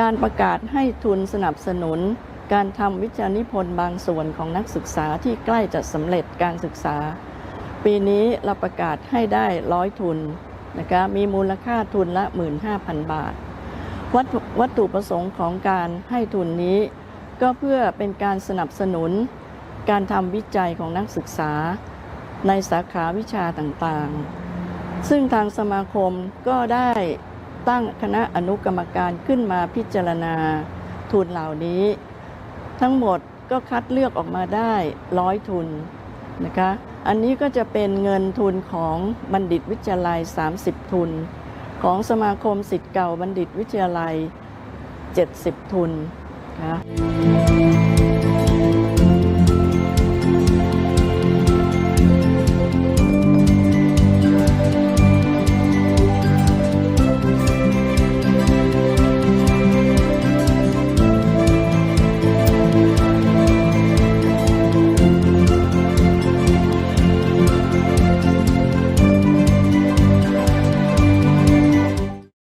การประกาศให้ทุนสนับสนุน การทำวิจารณ์นิพนธ์บางส่วนของนักศึกษาที่ใกล้จะสำเร็จการศึกษา ปีนี้เราประกาศให้ได้ร้อยทุนนะคะมีมูลค่าทุนละ 15,000 บาท วัตวัตถุประสงค์ของการให้ทุนนี้ ก็เพื่อเป็นการสนับสนุน การทำวิจัยของนักศึกษา ในสาขาวิชาต่างๆ ซึ่งทางสมาคมก็ได้ ตั้งคณะอนุกรรมการขึ้นมาพิจารณาทุนเหล่านี้ ทั้งหมดก็คัดเลือกออกมาได้ร้อยทุนนะคะอันนี้ก็จะเป็นเงินทุนของบัณฑิตวิทยาลัย 30 ทุน ของสมาคมสิทธิ์เก่าบัณฑิตวิทยาลัย 70 ทุนนะคะ